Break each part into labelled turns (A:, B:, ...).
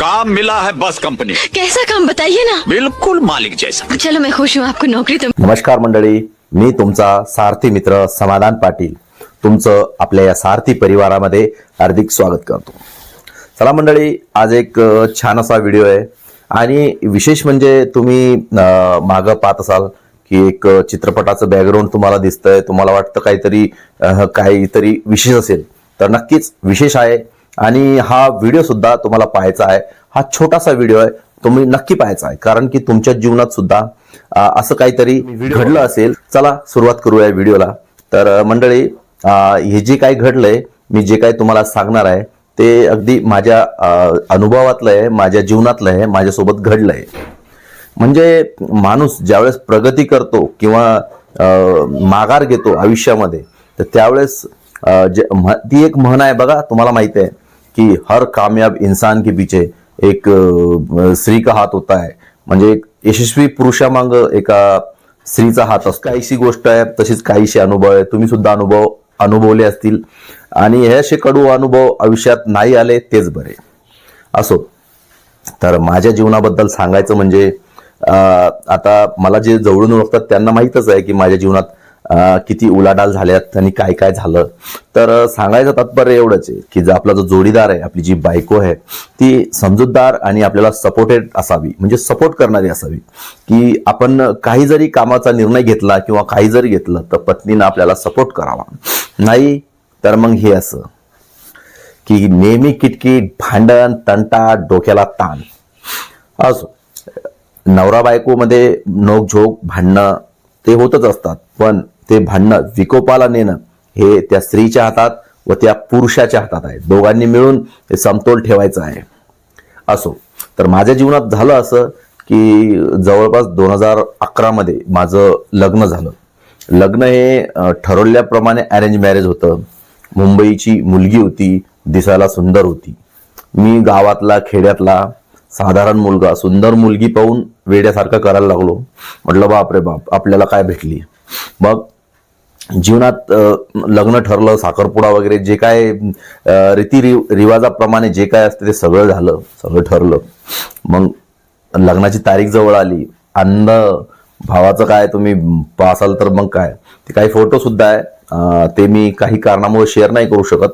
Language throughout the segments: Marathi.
A: काम मिला है बस कंपनी।
B: कैसा काम बताइए ना।
A: बिल्कुल मालिक जैसा।
B: चलो मैं खुश हूँ आपको नौकरी तो
C: नमस्कार मंडळी मी तुमचा सारथी मित्र समाधान पाटील. तुमचं आपल्या या सारथी परिवारामध्ये हार्दिक स्वागत करतो. चला मंडळी आज एक छान असा व्हिडिओ आहे. आणि विशेष म्हणजे तुम्ही मागं पाहत असाल की एक चित्रपटाचं बॅकग्राऊंड तुम्हाला दिसतंय. तुम्हाला वाटतं काहीतरी काहीतरी विशेष असेल. तर नक्कीच विशेष आहे. आणि हा व्हिडिओ सुद्धा तुम्हाला पाहायचा आहे. हा छोटासा व्हिडिओ आहे. तुम्ही नक्की पाहायचा आहे. कारण की तुमच्या जीवनात सुद्धा असं काहीतरी घडलं असेल. चला सुरुवात करूया या व्हिडिओला तर मंडळी हे जे काही घडलंय मी जे काही तुम्हाला सांगणार आहे ते अगदी माझ्या अनुभवातलं आहे माझ्या जीवनातलं आहे माझ्यासोबत घडलंय. म्हणजे माणूस ज्यावेळेस प्रगती करतो किंवा माघार घेतो आयुष्यामध्ये तर त्यावेळेस जे म्ह- ती एक म्हण आहे बघा तुम्हाला माहिती आहे की हर कामयाब इंसान के पीछे एक स्त्रीचा स्त्री का हात होता आहे म्हणजे एक यशस्वी पुरुषामांग एका स्त्रीचा हात असतो. काहीशी गोष्ट आहे तशीच काहीशी अनुभव आहे. तुम्ही सुद्धा अनुभव अनुभवले असतील. आणि हे असे कडू अनुभव आयुष्यात नाही आले तेच बरे. असो. तर माझ्या जीवनाबद्दल सांगायचं म्हणजे आता मला जे जवळून ओळखतात त्यांना माहीतच आहे की माझ्या जीवनात किती उलाढाल झाल्यात आणि काय काय झालं. तर सांगायचं तात्पर्य एवढंच आहे की जो आपला जो जोडीदार आहे आपली जी बायको आहे ती समजूतदार आणि आपल्याला सपोर्टेड असावी. म्हणजे सपोर्ट करणारी असावी. की आपण काही जरी कामाचा निर्णय घेतला किंवा काही जरी घेतलं तर पत्नीनं आपल्याला सपोर्ट करावा. नाही तर मग हे असं. की नेहमी किटकिट भांडण तंटा डोक्याला ताण. असो. नवरा बायकोमध्ये नोकझोक भांडणं ते होतच असतात. पण ते भांडणं विकोपाला नेणं हे त्या स्त्रीच्या हातात व त्या पुरुषाच्या हातात आहे. दोघांनी मिळून ते समतोल ठेवायचं आहे. असो तर माझ्या जीवनात झालं असं की जवळपास दोन हजार अकरामध्ये माझं लग्न झालं. लग्न हे ठरवल्याप्रमाणे अरेंज मॅरेज होतं. मुंबईची मुलगी होती दिसायला सुंदर होती. मी गावातला खेड्यातला साधारण मुलगा सुंदर मुलगी पाहून वेड्यासारखं करायला लागलो. म्हटलं बाप रे बाप आपल्याला काय भेटली? मग जीवनात लग्न ठरलं साखरपुडा वगैरे जे काय रीती रि- रिवाजाप्रमाणे जे काय असते ते सगळं झालं सगळं ठरलं. मग लग्नाची तारीख जवळ आली. अन्न भावाचं काय तुम्ही पासाल तर मग काय? ते काही फोटो सुद्धा आहे. ते मी काही कारणामुळे शेअर नाही करू शकत.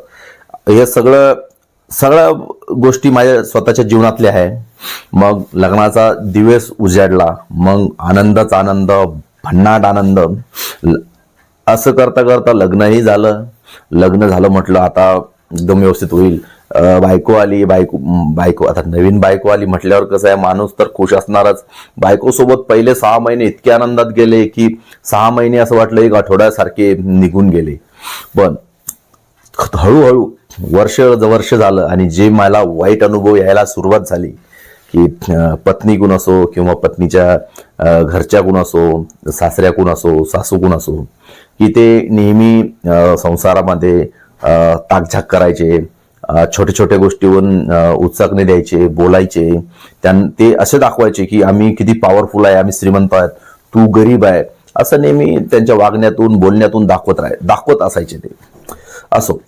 C: हे सगळं सगळ्या गोष्टी माझ्या स्वतःच्या जीवनातल्या आहे. मग लग्नाचा दिवस उजाडला. मग आनंदाचा आनंद भन्नाट आनंद. ल- असं करता करता लग्नही झालं. लग्न झालं म्हटलं आता एकदम व्यवस्थित होईल. बायको आली बायको बायको आता नवीन बायको आली म्हटल्यावर कसं आहे माणूस तर खुश असणारच. बायकोसोबत पहिले सहा महिने इतके आनंदात गेले की सहा महिने असं वाटलं एक आठवड्यासारखे निघून गेले. पण हळूहळू वर्ष वर्ष झालं आणि जे मला वाईट अनुभव यायला सुरुवात झाली की पत्नी कोण असो किंवा पत्नीच्या घरच्या कोण असो सासऱ्याकुण असो सासू कोण असो की ते नेहमी संसारामध्ये ताकझाक करायचे छोटे छोट्या छोट्या गोष्टीवरून उत्साकने द्यायचे बोलायचे. त्यां ते असे दाखवायचे की आम्ही किती पॉवरफुल आहे आम्ही श्रीमंत आहेत तू गरीब आहे. असं नेहमी त्यांच्या वागण्यातून बोलण्यातून दाखवत राह दाखवत असायचे ते. असो.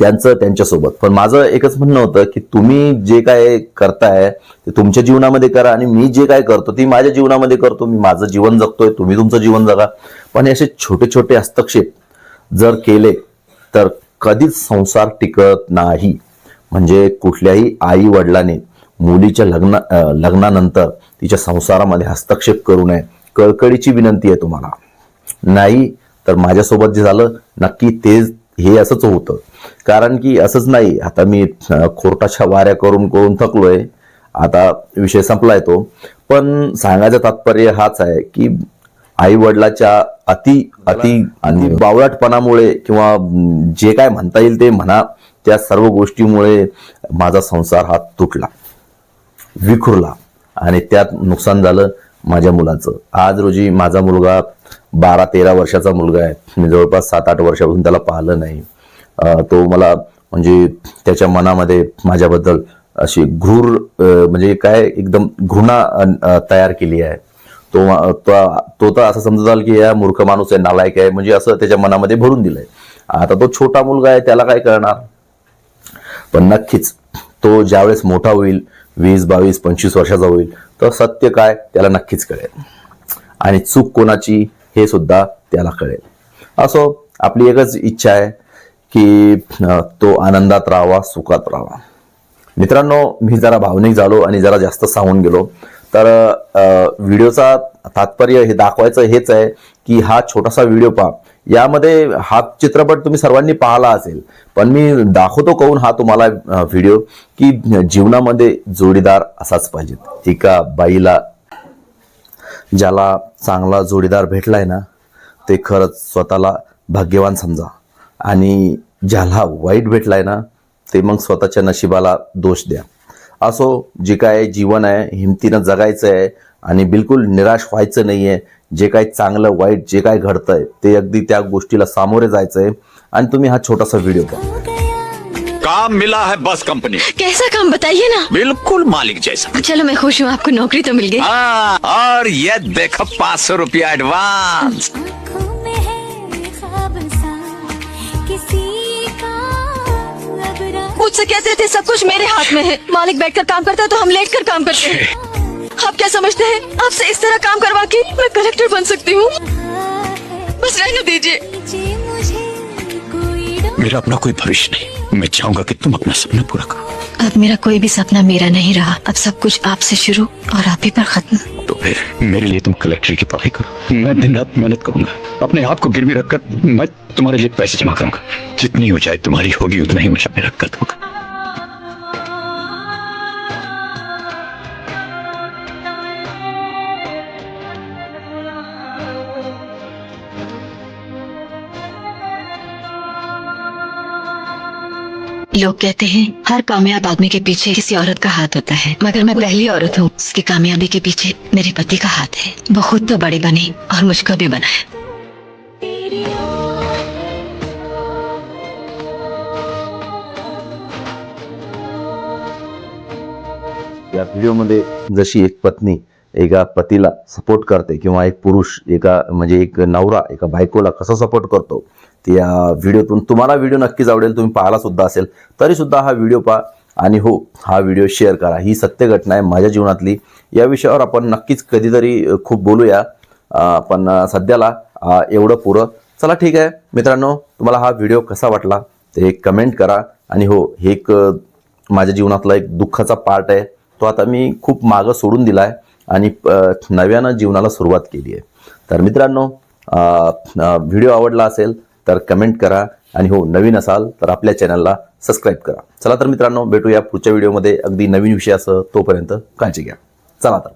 C: त्यांचं त्यांच्यासोबत. पण माझं एकच म्हणणं होतं की तुम्ही जे काय करताय ते तुमच्या जीवनामध्ये करा आणि मी जे काय करतो ती माझ्या जीवनामध्ये करतो मी माझं जीवन जगतोय तुम्ही तुमचं जीवन जगा. पण हे असे छोटे छोटे हस्तक्षेप जर केले तर कधीच संसार टिकत नाही. म्हणजे कुठल्याही आई वडिलाने मुलीच्या लग्न लग्नानंतर तिच्या संसारामध्ये हस्तक्षेप करू नये. कळकळीची विनंती आहे तुम्हाला. नाही तर माझ्यासोबत जे झालं नक्की तेच हे असंच होतं. कारण की असंच नाही. आता मी खोरटाच्या वाऱ्या करून करून थकलोय. आता विषय संपलाय तो. पण सांगायचं तात्पर्य हाच आहे की आई वडिलाच्या अति अति आणि बावळटपणामुळे किंवा जे काय म्हणता येईल ते म्हणा त्या सर्व गोष्टीमुळे माझा संसार हा तुटला विखुरला आणि त्यात नुकसान झालं माझ्या मुलाचं. आज रोजी माझा मुलगा बारा तेरा वर्षाचा मुलगा आहे. मी जवळपास सात आठ वर्षापासून त्याला पाहिलं नाही. तो मला म्हणजे त्याच्या मनामध्ये माझ्याबद्दल अशी घृर म्हणजे काय एकदम घृणा तयार केली आहे. तो तो- तर असं समजाल की या मूर्ख माणूस आहे नालायक आहे म्हणजे असं त्याच्या मनामध्ये भरून दिलंय. आता तो छोटा मुलगा आहे त्याला काय करणार? पण नक्कीच तो ज्यावेळेस मोठा होईल वीस बावीस पंचवीस वर्षाचा होईल तर सत्य काय त्याला नक्कीच कळेल. आणि चूक कोणाची हे सुद्धा त्याला कळेल. असो आपली एकच इच्छा आहे की तो आनंदात राहावा सुखात राहावा. मित्रांनो मी जरा भावनिक झालो आणि जरा जास्त सांगून गेलो. तर व्हिडिओचा तात्पर्य हे दाखवायचं हेच आहे की हा छोटासा व्हिडिओ पहा. यामध्ये हा चित्रपट तुम्ही सर्वांनी पाहिला असेल पण मी दाखवतो कहून हा तुम्हाला व्हिडिओ की जीवनामध्ये जोडीदार असाच पाहिजेत. एका बाईला ज्याला चांगला जोडीदार भेटलाय ना ते खरंच स्वतःला भाग्यवान समजा. आणि ज्याला वाईट भेटलाय ना ते मग स्वतःच्या नशिबाला दोष द्या. असो जे काय जीवन आहे हिमतीनं जगायचं आहे आणि बिलकुल निराश व्हायचं नाही आहे जे काय चांगलं वाईट जे काय घडतंय ते अगदी त्या गोष्टीला सामोरे जायचं आहे आणि तुम्ही हा छोटासा व्हिडिओ पहा.
A: काम मिला है बस कंपनी.
B: कैसा काम बताइए ना।
A: बिल्कुल मालिक जैसा।
B: चलो मैं खुश हूँ आपको नौकरी तो मिल गई।
A: हाँ और ये देखो पाँच सौ रुपया एडवांस।
B: मुझसे कहते थे सब कुछ मेरे हाथ में है। मालिक बैठकर काम करता है तो हम लेट कर काम करते हैं। आप क्या समझते हैं? आपसे इस तरह काम करवा के मैं कलेक्टर बन सकती हूँ। बस रहने दीजिए।
A: मेरा अपना कोई भविष्य नहीं। मैं चाहूँगा कि तुम अपना सपना पूरा करो।
B: अब मेरा कोई भी सपना मेरा नहीं रहा। अब सब कुछ आपसे शुरू और आप ही पर खत्म।
A: तो फिर मेरे लिए तुम कलेक्टर की पढ़ाई करो। मैं दिन रात मेहनत करूँगा। अपने आप को गिरवी रखकर मैं तुम्हारे लिए पैसे जमा करूँगा। जितनी हो जाए तुम्हारी होगी उतना ही मुझे मेरा कद
B: लोग कहते हैं, हर कामयाब आदमी के पीछे किसी औरत का हाथ होता है। मगर मैं पहली औरत हूँ, उसकी कामयाबी के पीछे मेरे पति का हाथ है। वो खुद तो बड़ी बने और मुझको भी बनाया।
C: या जशी एक पत्नी। एका पतीला सपोर्ट करते किंवा एक पुरुष एका म्हणजे एक नवरा एका बायकोला कसा सपोर्ट करतो ते या व्हिडिओतून तुम्हाला व्हिडिओ नक्कीच आवडेल तुम्ही पाहिला सुद्धा असेल. तरी सुद्धा हा व्हिडिओ पहा आणि हो हा व्हिडिओ शेअर करा. ही सत्य घटना आहे माझ्या जीवनातली. या विषयावर आपण नक्कीच कधीतरी खूप बोलूया. पण सध्याला एवढं पुरं. चला ठीक आहे. मित्रांनो तुम्हाला हा व्हिडिओ कसा वाटला ते कमेंट करा. आणि हो हे एक माझ्या जीवनातला एक दुःखाचा पार्ट आहे. तो आता मी खूप मागं सोडून दिला आहे आणि नव्यानं जीवनाला सुरुवात केली आहे. तर मित्रांनो व्हिडिओ आवडला असेल तर कमेंट करा आणि हो नवीन असाल तर आपल्या चॅनलला सबस्क्राईब करा. चला तर मित्रांनो भेटूया पुढच्या व्हिडिओमध्ये. अगदी नवीन विषयासह तोपर्यंत काळजी घ्या. चला तर